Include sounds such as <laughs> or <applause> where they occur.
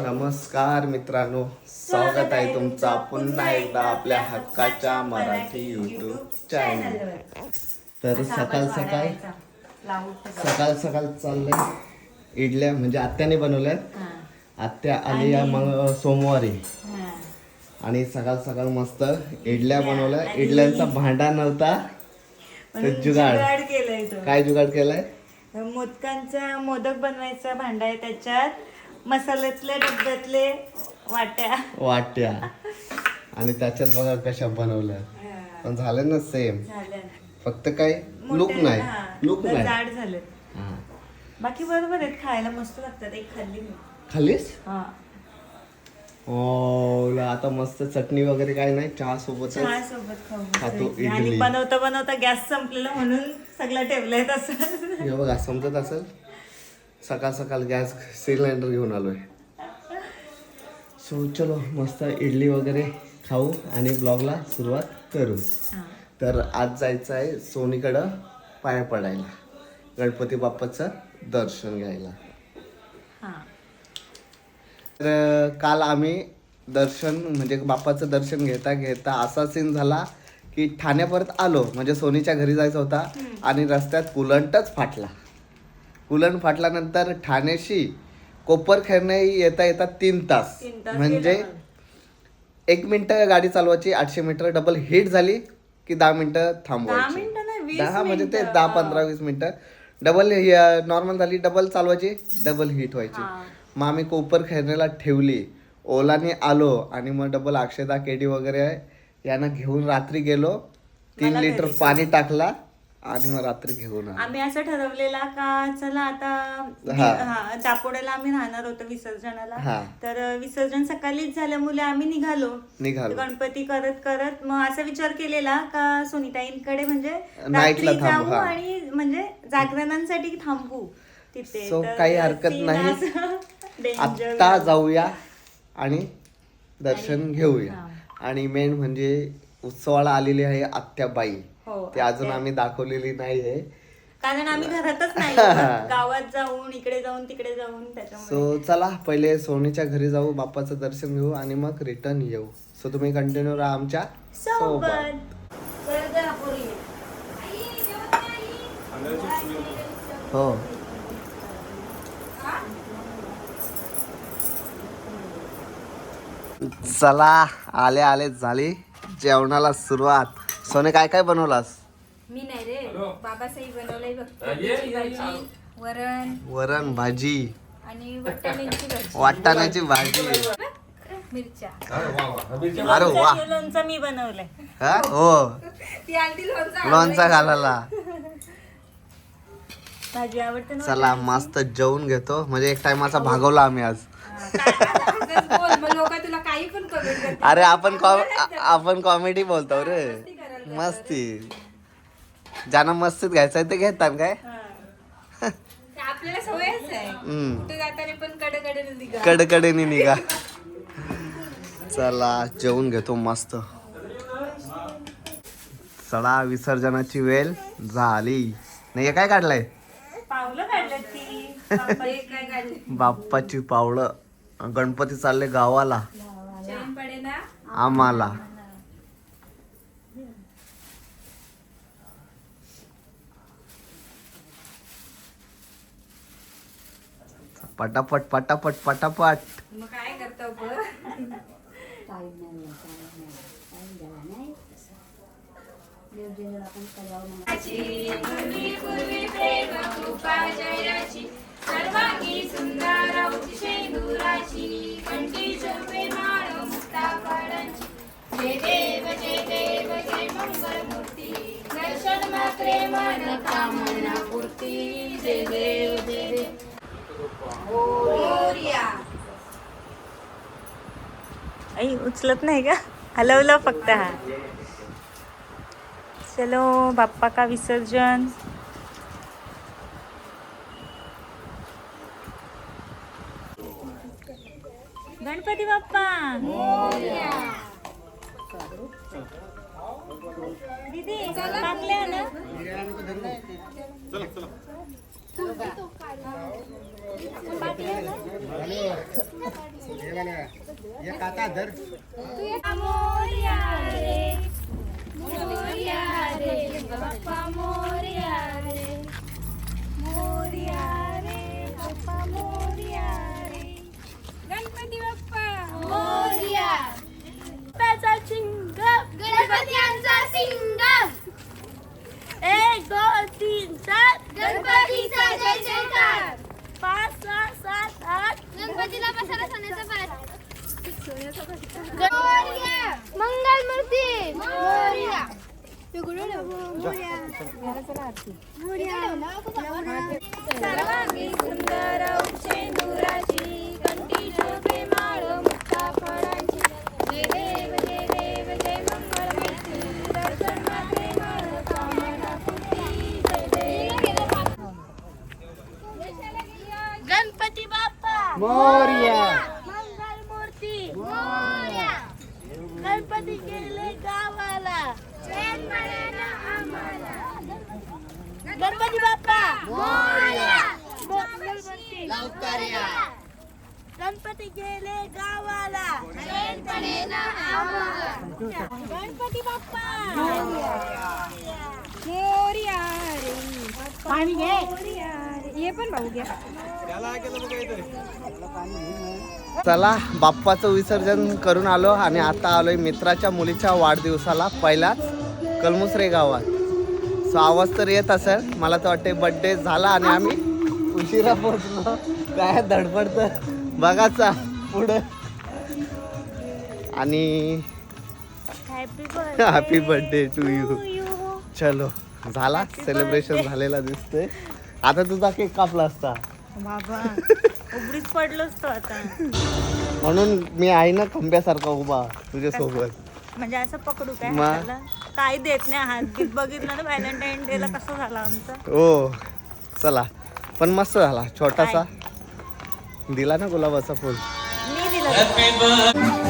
नमस्कार मित्रांनो स्वागत आहे तुमचा पुन्हा एकदा आपल्या हक्काच्या मराठी युट्यूब चॅनल तर सकाळ सकाळ सकाळ सकाळ चाललंय इडल्या म्हणजे आत्याने बनवल्यात. आत्या आली या मग सोमवारी. आणि सकाळ सकाळ मस्त इडल्या बनवल्या. इडल्यांचा भांडा नव्हता तर जुगाड. केलंय काय जुगाड केलाय? मोदकांचा मोदक बनवायचा भांडा आहे त्याच्यात. मसाल्यातले डब्यातले वाट्या. वाट्या. आणि त्याच्यात बघा कशा बनवल्या. पण झालं ना सेम फक्त काय लुक नाही. लुक नाही. जाड झाले हा. बाकी बरोबर आहेत खायला मस्त लागतात. एक खाल्ली मी. खाल्लीस? हा. ला, आता मस्त चटणी वगैरे काय नाही? चहा सोबत चहा सोबत खाऊ खातो. आणि इडली. बनवता बनवता गॅस संपलेला म्हणून सगळं ठेवलंय तसं. हे बघा समजत असेल? सकाळ सकाळ गॅस सिलेंडर घेऊन आलोय. सो चलो मस्त इडली वगैरे खाऊ आणि ब्लॉगला सुरुवात करू. तर आज जायचं आहे सोनीकडं पाया पडायला गणपती बाप्पाचं दर्शन घ्यायला. तर काल आम्ही दर्शन म्हणजे बाप्पाचं दर्शन घेता घेता असा सीन झाला की ठाण्यापर्यंत आलो. म्हणजे सोनीच्या घरी जायचं होता आणि रस्त्यात कुलंटच फाटला. कुलंट फाटल्यानंतर ठाण्याशी कोपरखेरणे येता येता तीन तास. तीन तास म्हणजे गेले एक मिनिटं गाडी चालवायची आठशे मीटर डबल हिट झाली की दहा मिनिटं दहा थांबवायची मिनिटं नाही वीस दहा म्हणजे ते मिनिटं. दहा पंधरा वीस मिनिटं. डबल नॉर्मल झाली डबल चालवायची डबल हिट व्हायची. हा. मग आम्ही कोपर खेळण्याला ठेवली. ओलाने आलो आणि मग डबल अक्षदा केडी वगैरे आहे यांना घेऊन रात्री गेलो. तीन मला लिटर घरी पाणी टाकला. आणि मग रात्री घेऊन आलो आम्ही असं ठरवलेला का चला आता हा. हा, दापोड्याला आम्ही राहणार होतो विसर्जनाला. तर विसर्जन सकाळीच झाल्यामुळे आम्ही निघालो निघालो गणपती करत करत मग असा विचार केलेला का सुनीताईंकडे म्हणजे रात्री थांबू, जाऊ हा. आणि म्हणजे जागरणांसाठी थांबू तिथे So, तर काही हरकत scene नाही. असं danger आत्ता जाऊया आणि दर्शन घेऊया हा. आणि मेन म्हणजे उत्सवाला आलेली आहे आत्याबाई हो ते अजून आम्ही दाखवलेली नाही आहे कारण आम्ही घरातच <laughs> नाही. गावात जाऊन इकडे जाऊन तिकडे जाऊन त्याच्यामुळे. सो चला पहिले सोनीच्या घरी जाऊ बाप्पाचं दर्शन घेऊ आणि मग रिटर्न येऊ. सो तुम्ही कंटिन्यू राहा आमच्यासोबत. हो. चला आले आले झाली जेवणाला सुरुवात. सोने काय काय बनवलास? मी नाही रे. बाबासाहेब बनवलंय भाजी वरण. वरण भाजी. आणि वाटाण्याची भाजी. वाटाण्याची भाजी. मिरच्या. अरे वा. लोणचं मी बनवलंय. हा? हो. ती लोणचं लोणचा घालायला. भाजी आवडते ना चला मस्त जेवून घेतो. म्हणजे एक टायमाचा भागवला आम्ही आज. असंच बोल मग लोक तुला काही पण कमेंट करतील. अरे आपण कॉम आपण कॉमेडी बोलतो रे. मस्ती. ज्यांना मस्तीत घ्यायचं आहे ते घेतात काय? हा. आपल्याला सवयच आहे. हम्म. कुठे जाताना पण कडकडे निघा. कडकडीने निघा. चला जेवून घेतो मस्त. चला विसर्जनाची वेळ झाली. नाही हे काय काढलंय? पावलं काढलं ती. काय काढले? बाप्पाची पावलं. गणपती चालले गावाला. चैन पडे ना आम्हाला. पटापट पटापट पटापट. मग काय करतो पण सर्वांगी सुंदर शेंदुराची कंठी शोभे माळ मुक्ता फळांची जय देव जय देव जय मंगल मूर्ती दर्शन मात्रे मन कामना पूर्ती जय देव जय देव. आई उचलत नाही का? हलवलं फक्त हा. चलो बाप्पा का विसर्जन? गणपती बाप्पा. दीदी ना? मोरया रे मोरया रे बाप्पा. मोरया. रे मोरया. रे बाप्पा मोरया रे गणपती बाप्पा मोरया त्याचा चिंग गणपतीचा सिंगम मंगल मूर्ती. मोरया सर्वांगी सुंदर शेंदुराची कंठी शोभे माळ मुक्ता फळांची जय देव जय देव जय मंगल मूर्ती. दर्शन मात्रे माळ कामना पूर्ती. जय देव. गणपती बाप्पा मोर्या मंगल मूर्ती मोरया गणपती गेले गावाला ट्रेन पडेना आम्हाला गणपती बाप्पा मोरया मंगल मूर्ती गणपती गेले गावाला गणपती बाप्पा मोरया रे पाणी घे हे पण भाऊ घ्या चला बाप्पाचं विसर्जन करून आलो आणि आता आलोय मित्राच्या मुलीच्या वाढदिवसाला पहिलाच कलमुसरे गावात. सो आवाज तर येत असेल. मला तर वाटते बड्डे झाला आणि आम्ही उशिरा पोहोचलो. काय धडपडत? बघाचा पुढं. आणि हॅपी बर्थडे टू यू चलो झाला. सेलिब्रेशन झालेला दिसतोय. आता तुझा केक कापला असता. बाबा <laughs> उघडीच पडलोच तो आता. म्हणून मी आहे ना खंब्यासारखा उभा तुझ्या सोबत म्हणजे असं पकडू काय? हाताला? काही देत नाही हात बघितलं ना व्हॅलेंटाईन डे ला कसं झाला आमचा? हो. चला. पण मस्त झाला. छोटासा. दिला ना गुलाबाचा फुल. मी दिला.